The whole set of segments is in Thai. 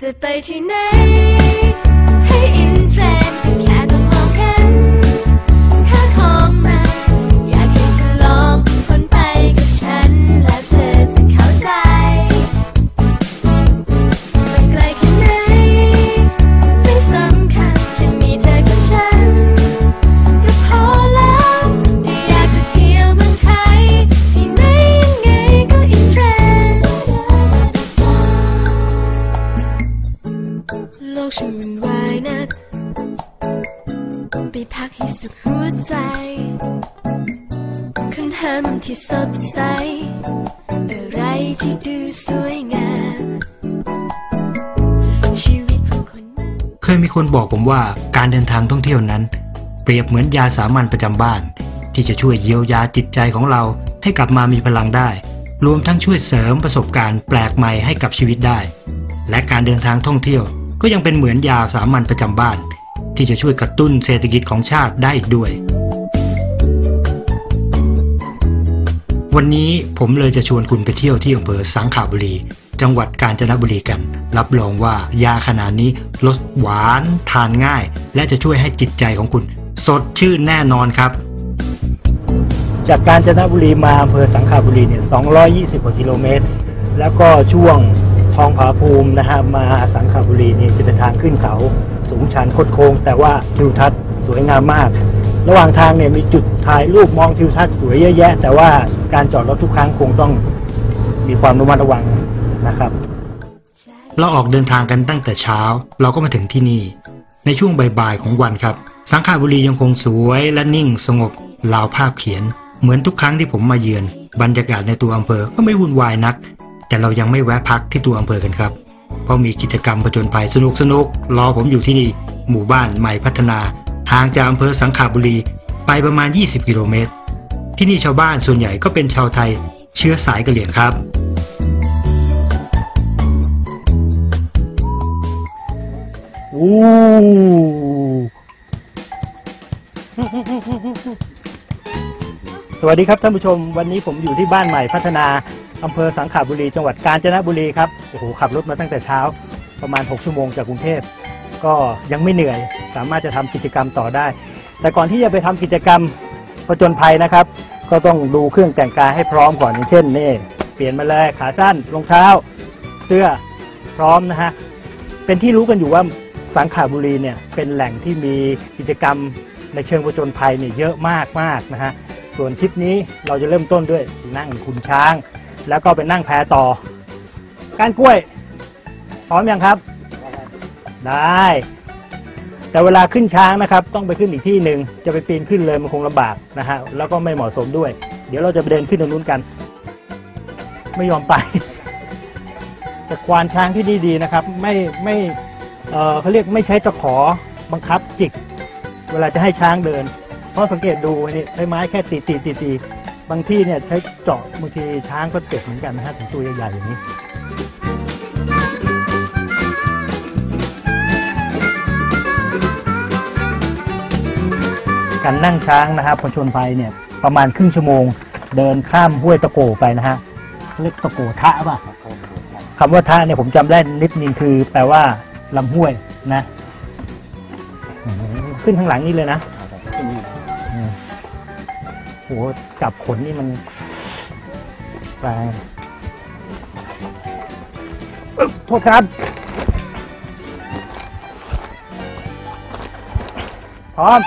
จะไปที่ไหน โลกฉันมันวายนัก ไปพักให้สุขหัวใจ ค้นหามุมที่สดใส อะไรที่ดูสวยงาม ชีวิตผู้คนมันเคยมีคนบอกผมว่าการเดินทางท่องเที่ยวนั้น เปรียบเหมือนยาสามัญประจำบ้าน ที่จะช่วยเยียวยาจิตใจของเราให้กลับมามีพลังได้ รวมทั้งช่วยเสริมประสบการณ์แปลกใหม่ให้กับชีวิตได้ และการเดินทางท่องเที่ยว ก็ยังเป็นเหมือนยาสามัญประจำบ้าน ที่จะช่วยกระตุ้นเศรษฐกิจของชาติได้อีกด้วย วันนี้ผมเลยจะชวนคุณไปเที่ยวที่อำเภอสังขบุรี จังหวัดกาญจนบุรีกัน รับรองว่ายาขนาดนี้รสหวานทานง่าย และจะช่วยให้จิตใจของคุณ สดชื่นแน่นอนครับ จากกาญจนบุรีมาอำเภอสังขบุรีเนี่ย 220 กว่ากิโลเมตร แล้วก็ช่วง ทองผาภูมินะฮะมาสังขบุรีนี่จะเป็นทางขึ้นเขาสูงชันคดโค้งแต่ว่าทิวทัศน์สวยงามมาก ระหว่างทางเนี่ยมีจุดถ่ายรูปมองทิวทัศน์สวยเยอะแยะ แต่ว่าการจอดรถทุกครั้งคงต้องมีความระมัดระวังนะครับ เราออกเดินทางกันตั้งแต่เช้า เราก็มาถึงที่นี่ ในช่วงบ่ายๆของวันครับ สังขบุรียังคงสวยและนิ่งสงบราวภาพเขียน เหมือนทุกครั้งที่ผมมาเยือน บรรยากาศในตัวอำเภอก็ไม่วุ่นวายนัก แต่เรายังไม่แวะพักที่ตัวอำเภอกันครับ เพราะมีกิจกรรมผจญภัยสนุกๆรอผมอยู่ที่นี่ หมู่บ้านใหม่พัฒนาห่างจากอำเภอสังขบุรีไปประมาณ 20 กิโลเมตร ที่นี่ชาวบ้านส่วนใหญ่ก็เป็นชาวไทยเชื้อสายกะเหรี่ยงครับอู้สวัสดีครับท่านผู้ชม วันนี้ผมอยู่ที่บ้านใหม่พัฒนา อำเภอสังขบุรีจังหวัดกาญจนบุรีครับโอ้โหขับรถมาตั้งแต่เช้าประมาณ 6 ชั่วโมงจากกรุงเทพก็ยังไม่เหนื่อย สามารถจะทำกิจกรรมต่อได้ แต่ก่อนที่จะไปทำกิจกรรมผจญภัยนะครับ ก็ต้องดูเครื่องแต่งกายให้พร้อมก่อนอย่างเช่นนี่เปลี่ยนมาเลยขาสั้นรองเท้า เสื้อพร้อมนะฮะเป็นที่รู้กันอยู่ว่าสังขบุรีเนี่ยเป็นแหล่งที่มีกิจกรรมในเชิงผจญภัยเนี่ยเยอะมากมากๆนะฮะส่วนทริปนี้เราจะเริ่มต้นด้วยนั่งขุนช้าง แล้วก็ไปนั่งแพต่อการกล้วยพร้อมยังครับ ได้ แต่เวลาขึ้นช้างนะครับ ต้องไปขึ้นอีกที่หนึ่งจะไปปีนขึ้นเลยมันคงลำบากนะฮะแล้วก็ไม่เหมาะสมด้วย เดี๋ยวเราจะไปเดินขึ้นตรงนู้นกัน ไม่ยอมไปแต่ควานช้างที่นี่ดีนะครับ ไม่ไม่เออเขาเรียกไม่ใช้ตะขอบังคับจิก เวลาจะให้ช้างเดิน เพราะสังเกตดูนี่ใช้ไม้แค่ตีตีตีตี บางที่เนี่ยใช้เจาะบางทีช้างก็เจ็บเหมือนกันนะฮะถึงตัวใหญ่ๆอย่างนี้การนั่งช้างนะฮะผชนภัยเนี่ยประมาณครึ่งชั่วโมง เดินข้ามห้วยตะโกไปนะฮะเรียกตะโกทะป่ะคำว่าทะเนี่ยผมจำได้นิดนึงคือ แปลว่าลำห้วยนะ ขึ้นข้างหลังนี่เลยนะ โหจับขนนี่มันแรงโทษครับพร้อม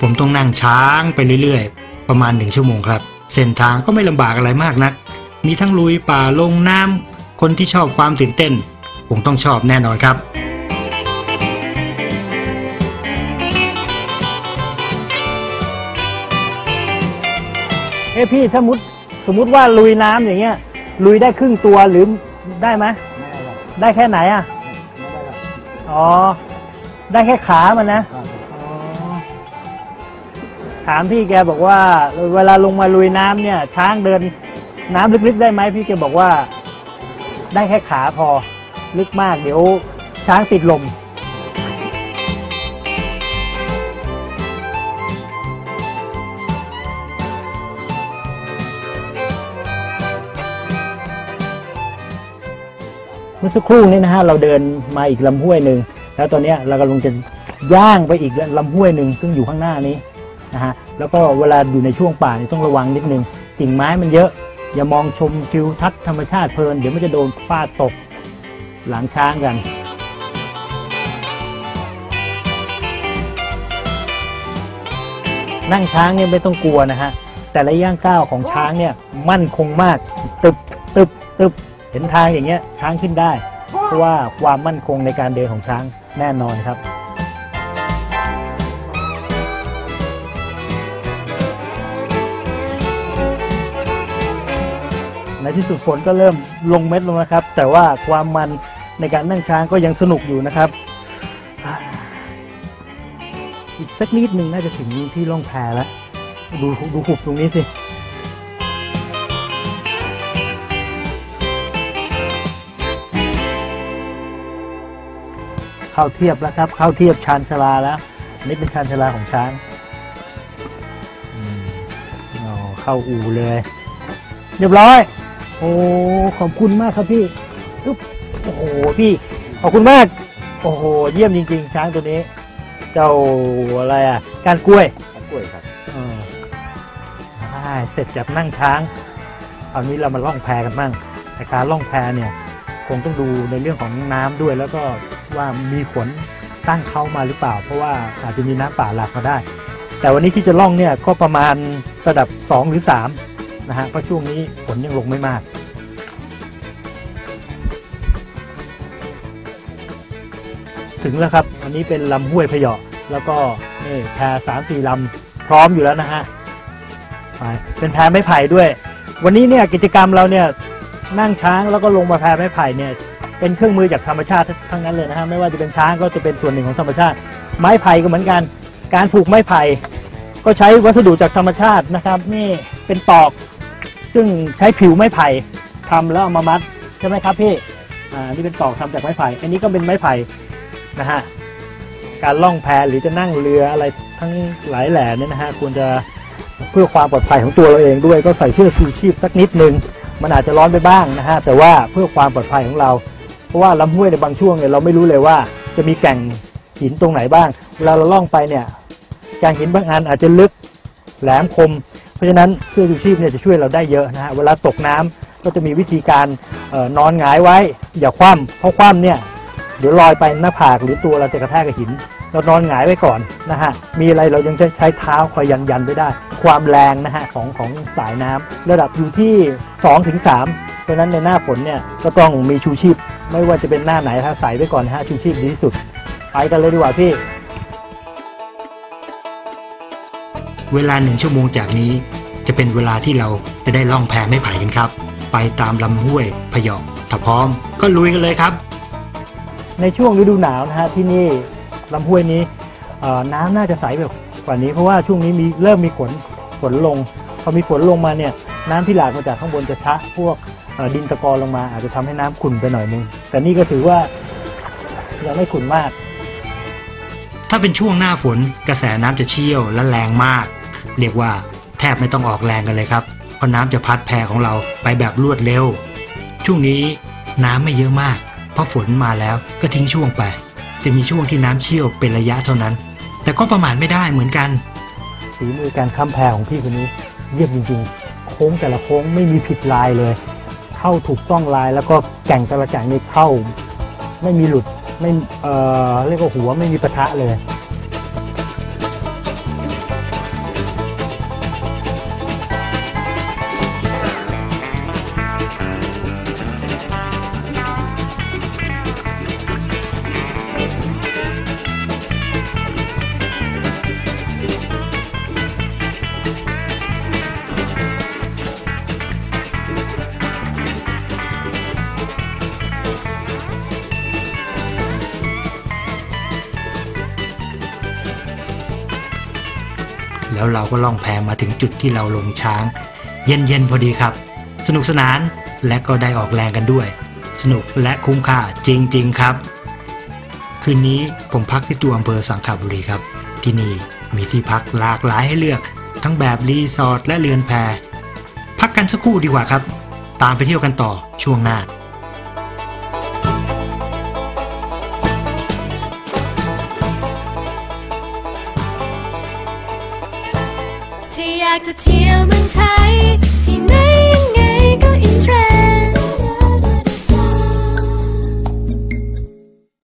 ผมต้องนั่งช้างไปเรื่อยๆ ประมาณหนึ่งชั่วโมงครับ เส้นทางก็ไม่ลำบากอะไรมากนัก มีทั้งลุยป่าลงน้ำ คนที่ชอบความตื่นเต้นผมต้องชอบแน่นอนครับ เอ้พี่สมมติสมมติว่าลุยน้ำอย่างเงี้ย ลุยได้ครึ่งตัวหรือได้ไหมได้แค่ไหนอะอ๋อ ได้แค่ขามันนะถามพี่แกบอกว่า เวลาลงมาลุยน้ำเนี่ย ช้างเดิน น้ำลึกๆได้ไหมพี่เกบอกว่า ได้แค่ขาพอลึกมากเดี๋ยวช้างติดลม เมื่อสักครู่นี้นะฮะเราเดินมาอีกลำห้วยหนึ่งแล้วตอนนี้เรากำลังจะย่างไปอีกลำห้วยหนึ่งซึ่งอยู่ข้างหน้านี้นะฮะแล้วก็เวลาอยู่ในช่วงป่าต้องระวังนิดนึงกิ่งไม้มันเยอะ อย่ามองชมทิวทัศน์ธรรมชาติเพลิน เดี๋ยวมันจะโดนฟาดตกหลังช้างกัน นั่งช้างเนี่ยไม่ต้องกลัวนะฮะ แต่ละย่างก้าวของช้างเนี่ยมั่นคงมาก ตึบตึบตึบเห็นทางอย่างเงี้ยช้างขึ้นได้ เพราะว่าความมั่นคงในการเดินของช้างแน่นอนครับ ที่สุดฝนก็เริ่มลงเม็ดลงนะครับ แต่ว่าความมันในการนั่งช้างก็ยังสนุกอยู่นะครับ อีกสักนิดหนึ่งน่าจะถึงที่ล่องแพแล้วดูดูหุบตรงนี้สิเข้าเทียบแล้วครับเข้าเทียบชานชลาแล้วนี่เป็นชานชลาของช้างอ๋อเข้าอู่เลย เรียบร้อย โอ้ขอบคุณมากครับพี่อุ๊บโอ้โหพี่ ขอบคุณมาก โอ้โห เยี่ยมจริง ๆ ช้างตัวนี้ เจ้าอะไรอะการกล้วยกล้วยครับเออได้เสร็จจากนั่งช้างคราวนี้เรามาล่องแพกันบ้างแต่การล่องแพเนี่ย คงต้องดูในเรื่องของน้ำด้วย แล้วก็ว่ามีฝนตั้งเข้ามาหรือเปล่า เพราะว่าอาจจะมีน้ำป่าหลากมาได้ แต่วันนี้ที่จะล่องเนี่ยก็ประมาณระดับ 2 หรือ 3 นะฮะเพราะช่วงนี้ฝนยังลงไม่มากถึงแล้วครับ อันนี้เป็นลำห้วยพะยาะแล้วก็นี่แพสามสี่ลำพร้อมอยู่แล้วนะฮะไปเป็นแพไม้ไผ่ด้วย วันนี้เนี่ยกิจกรรมเราเนี่ยนั่งช้างแล้วก็ลงมาแพไม้ไผ่เนี่ย เป็นเครื่องมือจากธรรมชาติทั้งนั้นเลยนะฮะไม่ว่าจะเป็นช้างก็จะเป็นส่วนหนึ่งของธรรมชาติ ไม้ไผ่ก็เหมือนกัน การผูกไม้ไผ่ก็ใช้วัสดุจากธรรมชาตินะครับ นี่เป็นตอก ซึ่งใช้ผิวไม้ไผ่ทำแล้วเอามามัดใช่ไหมครับพี่อ่านี่เป็นตอกทำจากไม้ไผ่อันนี้ก็เป็นไม้ไผ่นะฮะการล่องแพหรือจะนั่งเรืออะไรทั้งหลายแหล่เนี่ยนะฮะควรจะเพื่อความปลอดภัยของตัวเราเองด้วยก็ใส่เสื้อชูชีพสักนิดนึงมันอาจจะร้อนไปบ้างนะฮะแต่ว่าเพื่อความปลอดภัยของเรา เพราะว่าลำห้วยในบางช่วงเนี่ยเราไม่รู้เลยว่าจะมีแก่งหินตรงไหนบ้างเวลาเราล่องไปเนี่ยแก่งหินบางอันอาจจะลึกแหลมคม เพราะฉะนั้นเสื้อชูชีพเนี่ยจะช่วยเราได้เยอะนะฮะเวลาตกน้ำก็จะมีวิธีการออนอนหงายไว้ อย่าคว่ำเพราะคว่ำเนี่ยเดี๋ยวลอยไปหน้าผากหรือตัวเราจะกระแทกกับหิน เรานอนหงายไว้ก่อนนะฮะมีอะไรเรายังใช้เท้าคอยยันยันไว้ได้ ความแรงนะฮะของของสายน้ำระดับอยู่ที่2ถึง3เพราะฉะนั้นในหน้าฝนเนี่ยก็ต้องมีชูชีพ ไม่ว่าจะเป็นหน้าไหนถ้าใส่ไว้ก่อนนะฮะชูชีพดีที่สุดไปกันเลยดีกว่าพี่ เวลาหนึ่งชั่วโมงจากนี้ จะเป็นเวลาที่เราจะได้ล่องแพไม้ไผ่กันครับ ไปตามลำห้วยพะยาะถ้าพร้อมก็ลุยกันเลยครับ ในช่วงฤดูหนาวนะฮะที่นี่ลำห้วยนี้เอ่อน้ำน่าจะใสแบบกว่านี้ เพราะว่าช่วงนี้มีเริ่มมีฝนฝนลง พอมีฝนลงมาเนี่ยน้ำที่หลากมาจากข้างบนจะชะพวกเอ่อดินตะกอนลงมา อาจจะทำให้น้ำขุ่นไปหน่อยนึง แต่นี่ก็ถือว่ายังไม่ขุ่นมาก ถ้าเป็นช่วงหน้าฝนกระแสน้ำจะเชี่ยวและแรงมาก เรียกว่าแทบไม่ต้องออกแรงกันเลยครับ เพราะน้ำจะพัดแพของเราไปแบบรวดเร็ว ช่วงนี้น้ำไม่เยอะมาก เพราะฝนมาแล้วก็ทิ้งช่วงไป จะมีช่วงที่น้ำเชี่ยวเป็นระยะเท่านั้น แต่ก็ประมาทไม่ได้เหมือนกันฝีมือการค้ำแพของพี่คนนี้เยี่ยมจริงๆ โค้งแต่ละโค้งไม่มีผิดลายเลย เข้าถูกต้องลายแล้วก็แก่งแต่ละแก่งนี่เข้า ไม่มีหลุดไม่เออเรียกว่าหัวไม่มีปะทะเลย แล้วเราก็ล่องแพมาถึงจุดที่เราลงช้าง เย็นๆพอดีครับ สนุกสนานและก็ได้ออกแรงกันด้วย สนุกและคุ้มค่าจริง ๆ ครับ คืนนี้ผมพักที่ตัวอำเภอสังขบุรีครับ ที่นี่มีที่พักหลากหลายให้เลือก ทั้งแบบรีสอร์ทและเรือนแพพักกันสักครู่ดีกว่าครับ ตามไปเที่ยวกันต่อช่วงหน้าากจะเที่ยวเมืองไทย